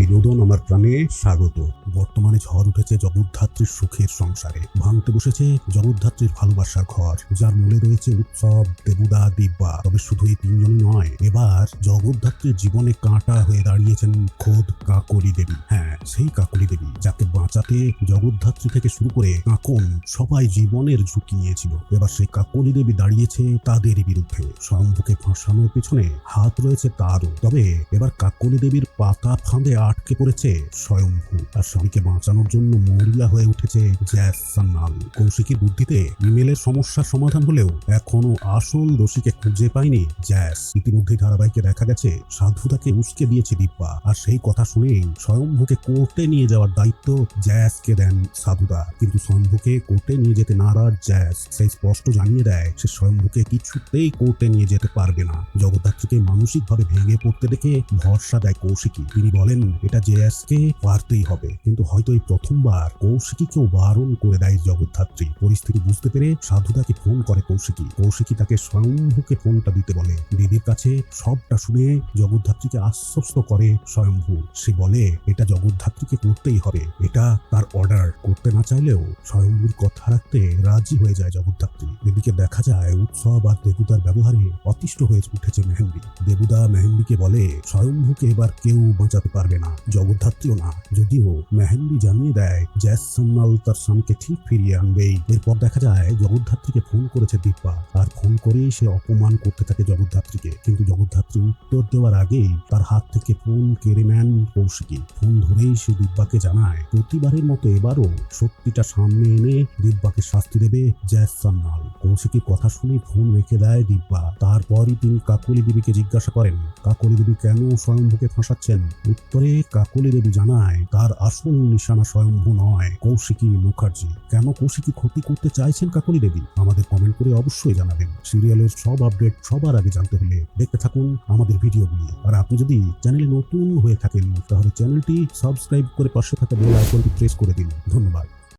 বিনোদন আমার প্রাণে স্বাগত। বর্তমানে ঝড় উঠেছে জগদ্ধাত্রীর সুখের সংসারে। ভাঙতে বসেছে জগদ্ধাত্রীর ভালোবাসার ঘর, যার মূলে রয়েছে উৎসব দেবুদা দিব্যা। তবে শুধু এই তিনজনই নয়, এবার জগদ্ধাত্রীর জীবনে কাঁটা হয়ে দাঁড়িয়েছেন খোদ কাকলি দেবী। হ্যাঁ সেই কাকলি দেবী, যাকে বাঁচাতে জগদ্ধাত্রী থেকে শুরু করে কাকন সবাই জীবনের ঝুঁকি নিয়েছিল। এবার সেই কাকলি দেবী দাঁড়িয়েছে তাদের বিরুদ্ধে। শম্ভুকে ফাঁসানোর পেছনে হাত রয়েছে তারও। তবে এবার কাকলি দেবীর পাতা ফাঁদে আটকে পড়েছে স্বয়ম্ভু তার স্বামীকে বাঁচানোর জন্য মরিয়া হয়ে উঠেছে জ্যাস সান্নাল। বুদ্ধিতে ইমেলের সমস্যার সমাধান হলেও এখনও আসল দোষীকে খুঁজে পায়নি জ্যাস। ইতিমধ্যেই ধারাবাহিকে দেখা গেছে সাধুতাকে উস্কে দিয়েছে দিব্যা। আর সেই কথা শুনেই স্বয়ম্ভুকে কোর্টে নিয়ে যাওয়ার দায়িত্ব জ্যাসকে দেন সাধুদা। কিন্তু স্বয়ম্ভুকে কোর্টে নিয়ে যেতে নারাজ জ্যাস। সেই স্পষ্ট জানিয়ে দেয়, সে স্বয়ম্ভুকে কিছুতেই কোর্টে নিয়ে যেতে পারবে না। জগদ্ধাত্রীকে মানসিকভাবে ভেঙে পড়তে দেখে ভরসা দেয় কৌশিকী। তিনি বলেন এটা জেএসকে পারতেই হবে। কিন্তু হয়তো এই প্রথমবার কৌশিকীকেও বারণ করে দেয় জগদ্ধাত্রী। পরিস্থিতি বুঝতে পেরে সাধুদাকে ফোন করে কৌশিকী। কৌশিকী তাকে স্বয়ম্ভুকে ফোনটা দিতে বলে। দিদির কাছে সবটা শুনে জগদ্ধাত্রীকে আশ্বস্ত করে স্বয়ম্ভু। সে বলে, এটা জগদ্ধাত্রীকে করতেই হবে। এটা তার অর্ডার। করতে না চাইলেও স্বয়ম্ভুর কথা রাখতে রাজি হয়ে যায় জগদ্ধাত্রী। এদিকে দেখা যায়, উৎসব আর দেবুদার ব্যবহারে অতিষ্ঠ হয়ে উঠেছে মেহেন্দি। দেবুদা মেহেন্দিকে বলে, স্বয়ম্ভুকে এবার কেউ বাঁচাতে পারবে না। জগদ্ধাত্রীও না, যদিও মেহেন্দি জানিয়ে দেয়, জ্যাস সান্নাল তার স্বামীকে ঠিক ফিরিয়ে আনবেই এরপর দেখা যায়, জগদ্ধাত্রীকে ফোন করেছে দিব্যা আর ফোন করেই সে অপমান করতে থাকে জগদ্ধাত্রীকে। কিন্তু জগদ্ধাত্রী উত্তর দেওয়ার আগেই তার হাত থেকে ফোন কেড়ে নেন কৌশিকী। ফোন ধরেই সে দিব্যাকে জানায়, প্রতিবারের মতো এবারও সত্যিটা সামনে এনে দিব্যাকে শাস্তি দেবে জ্যাস সান্নাল কৌশিকীর কথা শুনে ফোন রেখে দেয় দিব্যা তারপরই তিনি কাকলি দেবীকে জিজ্ঞাসা করেন, কাকলি দেবী কেন স্বয়ম্ভুকে ফাঁসাচ্ছেন? উত্তরে কাকলি দেবী জানায়, তার আসল নিশানা স্বয়ম্ভু নয়। কৌশিকী মুখার্জি, কেন কৌশিকী ক্ষতি করতে চাইছেন কাকলি দেবী? আমাদের কমেন্ট করে অবশ্যই জানাবেন। সিরিয়ালের সব আপডেট সবার আগে জানতে হলে দেখতে থাকুন আমাদের ভিডিওগুলি। আর আপনি যদি চ্যানেলে নতুন হয়ে থাকেন, তাহলে চ্যানেলটি সাবস্ক্রাইব করে পাশে থাকা বেল আইকনটি প্রেস করে দিন। ধন্যবাদ।